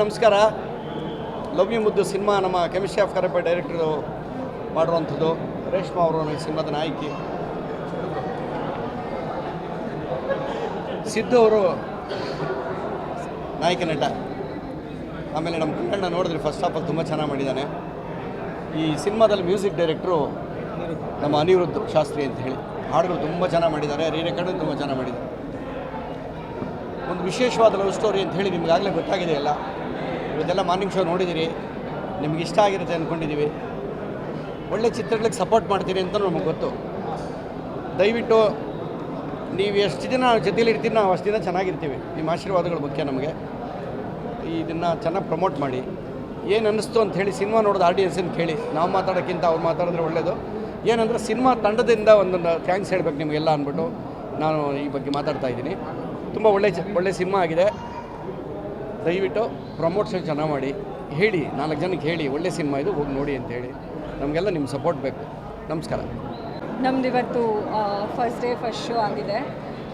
ನಮಸ್ಕಾರ. Love you Muddu cinema ನಮ್ಮ chemistry of ಕರಪೆ ಡೈರೆಕ್ಟ್ರು ಮಾಡಿರುವಂಥದ್ದು ರೇಷ್ಮಾ ಅವರು ಈ ಸಿನಿಮಾದ ನಾಯಕಿ. ಸಿದ್ದು ಅವರು ನಾಯಕ ನಟ. ಆಮೇಲೆ ನಮ್ಮ ಕುಂಕಣ್ಣ ನೋಡಿದ್ರೆ ಫಸ್ಟ್ ಆಫ್ ಆಲ್ ತುಂಬ ಚೆನ್ನಾಗಿ ಮಾಡಿದ್ದಾನೆ. ಈ ಸಿನಿಮಾದಲ್ಲಿ ಮ್ಯೂಸಿಕ್ ಡೈರೆಕ್ಟ್ರು ನಮ್ಮ ಅನಿರುದ್ಧ ಶಾಸ್ತ್ರಿ ಅಂತ ಹೇಳಿ. ಹಾಡುಗಳು ತುಂಬ ಚೆನ್ನಾಗಿ ಮಾಡಿದ್ದಾರೆ, ರೀ ರೆಕಾರ್ಡು ತುಂಬ ಚೆನ್ನಾಗಿ ಮಾಡಿದ್ದಾರೆ. ಒಂದು ವಿಶೇಷವಾದ ಲವ್ ಸ್ಟೋರಿ ಅಂತ ಹೇಳಿ ನಿಮಗಾಗಲೇ ಗೊತ್ತಾಗಿದೆ ಅಲ್ಲ ಇವತ್ತೆಲ್ಲ ಮಾರ್ನಿಂಗ್ ಶೋ ನೋಡಿದ್ದೀರಿ. ನಿಮ್ಗೆ ಇಷ್ಟ ಆಗಿರುತ್ತೆ ಅಂದ್ಕೊಂಡಿದ್ದೀವಿ ಒಳ್ಳೆ ಚಿತ್ರಗಳಿಗೆ ಸಪೋರ್ಟ್ ಮಾಡ್ತೀರಿ ಅಂತ ನಮಗೆ ಗೊತ್ತು. ದಯವಿಟ್ಟು ನೀವು ಎಷ್ಟು ದಿನ ಜೊತೆಲಿ ಇರ್ತೀರಿ ನಾವು ಅಷ್ಟು ದಿನ ಚೆನ್ನಾಗಿರ್ತೀವಿ. ನಿಮ್ಮ ಆಶೀರ್ವಾದಗಳು ಮುಖ್ಯ ನಮಗೆ. ಇದನ್ನು ಚೆನ್ನಾಗಿ ಪ್ರಮೋಟ್ ಮಾಡಿ. ಏನು ಅನ್ನಿಸ್ತು ಅಂತ ಹೇಳಿ ಸಿನಿಮಾ ನೋಡೋದು ಆಡಿಯನ್ಸನ್ನು ಕೇಳಿ. ನಾವು ಮಾತಾಡೋಕ್ಕಿಂತ ಅವ್ರು ಮಾತಾಡಿದ್ರೆ ಒಳ್ಳೆಯದು ಏನಂದರೆ ಸಿನಿಮಾ ತಂಡದಿಂದ ಒಂದೊಂದು ಥ್ಯಾಂಕ್ಸ್ ಹೇಳ್ಬೇಕು ನಿಮಗೆಲ್ಲ ಅಂದ್ಬಿಟ್ಟು ನಾನು ಈ ಬಗ್ಗೆ ಮಾತಾಡ್ತಾ ಇದ್ದೀನಿ. ತುಂಬ ಒಳ್ಳೆ ಒಳ್ಳೆ ಸಿನಿಮಾ ಆಗಿದೆ. ದಯವಿಟ್ಟು ಪ್ರಮೋಷನ್ ಚೆನ್ನಾಗಿ ಮಾಡಿ. ಹೇಳಿ ನಾಲ್ಕು ಜನಕ್ಕೆ ಹೇಳಿ ಒಳ್ಳೆ ಸಿನಿಮಾ ಇದು ಹೋಗಿ ನೋಡಿ ಅಂತ ಹೇಳಿ ನಮಗೆಲ್ಲ ನಿಮ್ಮ ಸಪೋರ್ಟ್ ಬೇಕು. ನಮಸ್ಕಾರ. ನಮ್ದು ಇವತ್ತು ಫಸ್ಟ್ ಡೇ ಫಸ್ಟ್ ಶೋ ಆಗಿದೆ.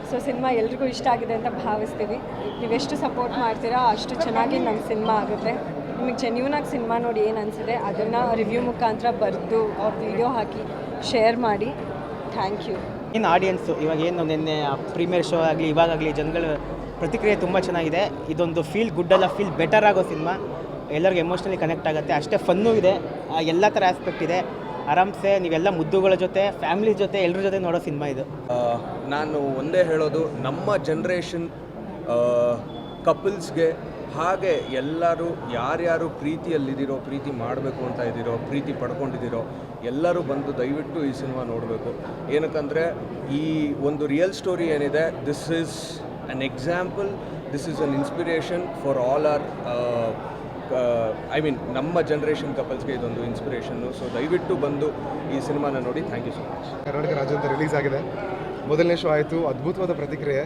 ಸೊ ಸಿನಿಮಾ ಎಲ್ರಿಗೂ ಇಷ್ಟ ಆಗಿದೆ ಅಂತ ಭಾವಿಸ್ತೀವಿ. ನೀವೆಷ್ಟು ಸಪೋರ್ಟ್ ಮಾಡ್ತೀರಾ ಅಷ್ಟು ಚೆನ್ನಾಗಿ ನಮ್ಮ ಸಿನಿಮಾ ಆಗುತ್ತೆ. ನಿಮಗೆ ಜೆನ್ಯೂನಾಗಿ ಸಿನಿಮಾ ನೋಡಿ ಏನು ಅನಿಸಿದೆ ಅದನ್ನು ರಿವ್ಯೂ ಮುಖಾಂತರ ಬರೆದು ಅವ್ರ ವಿಡಿಯೋ ಹಾಕಿ ಶೇರ್ ಮಾಡಿ. ಥ್ಯಾಂಕ್ ಯು ಏನು ಆಡಿಯನ್ಸು ಇವಾಗ ಏನು ನಿನ್ನೆ ಪ್ರೀಮಿಯರ್ ಶೋ ಆಗಲಿ ಇವಾಗಲಿ ಜನಗಳ ಪ್ರತಿಕ್ರಿಯೆ ತುಂಬ ಚೆನ್ನಾಗಿದೆ. ಇದೊಂದು ಫೀಲ್ ಗುಡ್ ಅಲ್ಲ ಫೀಲ್ ಬೆಟರ್ ಆಗೋ ಸಿನಿಮಾ ಎಲ್ಲರಿಗೂ ಎಮೋಷ್ನಲಿ ಕನೆಕ್ಟ್ ಆಗುತ್ತೆ. ಅಷ್ಟೇ ಫನ್ನೂ ಇದೆ. ಎಲ್ಲ ಥರ ಆಸ್ಪೆಕ್ಟ್ ಇದೆ. ಆರಾಮ್ಸೆ, ನೀವೆಲ್ಲ ಮುದ್ದುಗಳ ಜೊತೆ ಫ್ಯಾಮಿಲಿ ಜೊತೆ ಎಲ್ಲರ ಜೊತೆ ನೋಡೋ ಸಿನಿಮಾ ಇದು. ನಾನು ಒಂದೇ ಹೇಳೋದು, ನಮ್ಮ ಜನ್ರೇಷನ್ ಕಪಲ್ಸ್ಗೆ ಹಾಗೆ ಎಲ್ಲರೂ ಯಾರ್ಯಾರು ಪ್ರೀತಿಯಲ್ಲಿದ್ದೀರೋ, ಪ್ರೀತಿ ಮಾಡಬೇಕು ಅಂತ ಇದ್ದೀರೋ, ಪ್ರೀತಿ ಪಡ್ಕೊಂಡಿದ್ದೀರೋ, ಎಲ್ಲರೂ ಬಂದು ದಯವಿಟ್ಟು ಈ ಸಿನಿಮಾ ನೋಡಬೇಕು. ಏನಕ್ಕಂದರೆ, ಈ ಒಂದು ರಿಯಲ್ ಸ್ಟೋರಿ ಏನಿದೆ this is an example this is inspiration inspiration for all Uh, I mean ನಮ್ಮ ಜನ್ರೇಷನ್ ಕಪಲ್ಸ್ಗೆ ಇದೊಂದು ಇನ್ಸ್ಪಿರೇಷನ್ನು ಸೊ ದಯವಿಟ್ಟು ಬಂದು ಈ ಸಿನಿಮಾನ ನೋಡಿ. Thank you so much Karnataka ರಾಜ್ಯ ಅಂತ ರಿಲೀಸ್ ಆಗಿದೆ. ಮೊದಲನೇ ಶೋ ಆಯಿತು. ಅದ್ಭುತವಾದ ಪ್ರತಿಕ್ರಿಯೆ.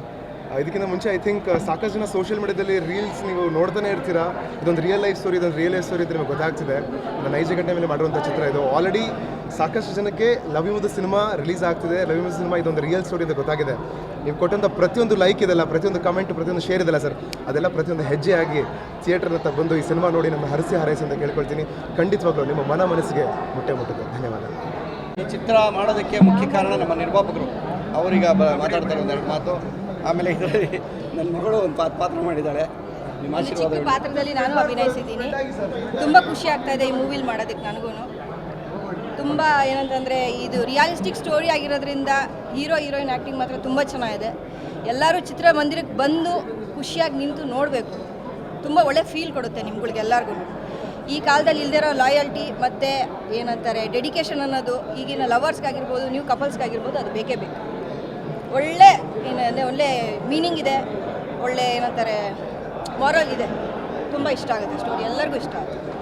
ಇದಕ್ಕಿಂತ ಮುಂಚೆ ಐ ಥಿಂಕ್ ಸಾಕಷ್ಟು ಜನ ಸೋಷಿಯಲ್ ಮೀಡಿಯಾದಲ್ಲಿ ರೀಲ್ಸ್ ನೀವು ನೋಡ್ತಾನೆ ಇರ್ತೀರಾ? ಇದೊಂದು ರಿಯಲ್ ಲೈಫ್ ಸ್ಟೋರಿ ಇದೊಂದು ರಿಯಲ್ ಲೈಫ್ ಸ್ಟೋರಿ ಅಂತ ನಿಮಗೆ ಗೊತ್ತಾಗ್ತಿದೆ. ನೈಜ ಗಂಟೆ ಮೇಲೆ ಮಾಡಿರುವಂಥ ಚಿತ್ರ ಇದು. ಆಲ್ರೆಡಿ ಸಾಕಷ್ಟು ಜನಕ್ಕೆ love you the cinema release ಆಗ್ತಿದೆ. ಲವ್ ಯು ದ ಸಿನಿಮಾ ಇದೊಂದು ರಿಯಲ್ ಸ್ಟೋರಿ ಅಂತ ಗೊತ್ತಾಗಿದೆ. ನೀವು ಕೊಟ್ಟಂಥ ಪ್ರತಿಯೊಂದು ಲೈಕ್ ಇದೆಲ್ಲ ಪ್ರತಿಯೊಂದು ಕಮೆಂಟ್ ಪ್ರತಿಯೊಂದು ಶೇರ್ ಇದೆಲ್ಲ ಸರ್ ಅದೆಲ್ಲ ಪ್ರತಿಯೊಂದು ಹೆಜ್ಜೆ ಆಗಿ ಥಿಯೇಟರ್ ಹತ್ರ ಬಂದು ಈ ಸಿನಿಮಾ ನೋಡಿ ನಮ್ಮ ಹರಸಿ ಹಾರೈಸಿ ಅಂತ ಕೇಳ್ಕೊಳ್ತೀನಿ. ಖಂಡಿತವಾಗ್ಲೂ ನಿಮ್ಮ ಮನ ಮನಸ್ಸಿಗೆ ಮುಟ್ಟೆ ಮುಟ್ಟುತ್ತೆ. ಧನ್ಯವಾದ. ಈ ಚಿತ್ರ ಮಾಡೋದಕ್ಕೆ ಮುಖ್ಯ ಕಾರಣ ನಮ್ಮ ನಿರ್ಮಾಪಕರು. ಅವರೀಗ ಮಾತಾಡ್ತಾರೆ ಒಂದೆರಡು ಮಾತು. ಆಮೇಲೆ ಇದರಲ್ಲಿ ನನ್ನ ಮಗಳು ಒಂದು ಪಾತ್ರ ಪಾತ್ರ ಮಾಡಿದ್ದಾಳೆ. ನಿಮ್ಮ ಆಶೀರ್ವಾದ ಪಾತ್ರದಲ್ಲಿ ನಾನು ಅಭಿನಯಿಸಿದ್ದೀನಿ. ತುಂಬ ಖುಷಿ ಆಗ್ತಾ ಇದೆ ಈ ಮೂವಿಲಿ ಮಾಡೋದಕ್ಕೆ ನನಗೂ ತುಂಬ ಏನಂತಂದರೆ ಇದು ರಿಯಾಲಿಸ್ಟಿಕ್ ಸ್ಟೋರಿ ಆಗಿರೋದ್ರಿಂದ ಹೀರೋ ಹೀರೋಯಿನ್ ಆ್ಯಕ್ಟಿಂಗ್ ಮಾತ್ರ ತುಂಬ ಚೆನ್ನಾಗಿದೆ. ಎಲ್ಲರೂ ಚಿತ್ರಮಂದಿರಕ್ಕೆ ಬಂದು ಖುಷಿಯಾಗಿ ನಿಂತು ನೋಡಬೇಕು. ತುಂಬ ಒಳ್ಳೆ ಫೀಲ್ ಕೊಡುತ್ತೆ ನಿಮ್ಗಳಿಗೆ ಎಲ್ಲರಿಗೂ ಈ ಕಾಲದಲ್ಲಿ ಇಲ್ದಿರೋ ಲಾಯಲ್ಟಿ ಮತ್ತು ಏನಂತಾರೆ ಡೆಡಿಕೇಶನ್ ಅನ್ನೋದು ಈಗಿನ ಲವರ್ಸ್ಗಾಗಿರ್ಬೋದು ನೀವು ಕಪಲ್ಸ್ಗಾಗಿರ್ಬೋದು ಅದು ಬೇಕೇ ಬೇಕು. ಒಳ್ಳೆ ಏನಂದರೆ ಒಳ್ಳೆ ಮೀನಿಂಗ್ ಇದೆ, ಒಳ್ಳೆ ಏನಂತಾರೆ ಮಾರಲ್ ಇದೆ. ತುಂಬ ಇಷ್ಟ ಆಗುತ್ತೆ ಸ್ಟೋರಿ ಎಲ್ಲರಿಗೂ ಇಷ್ಟ ಆಗುತ್ತೆ.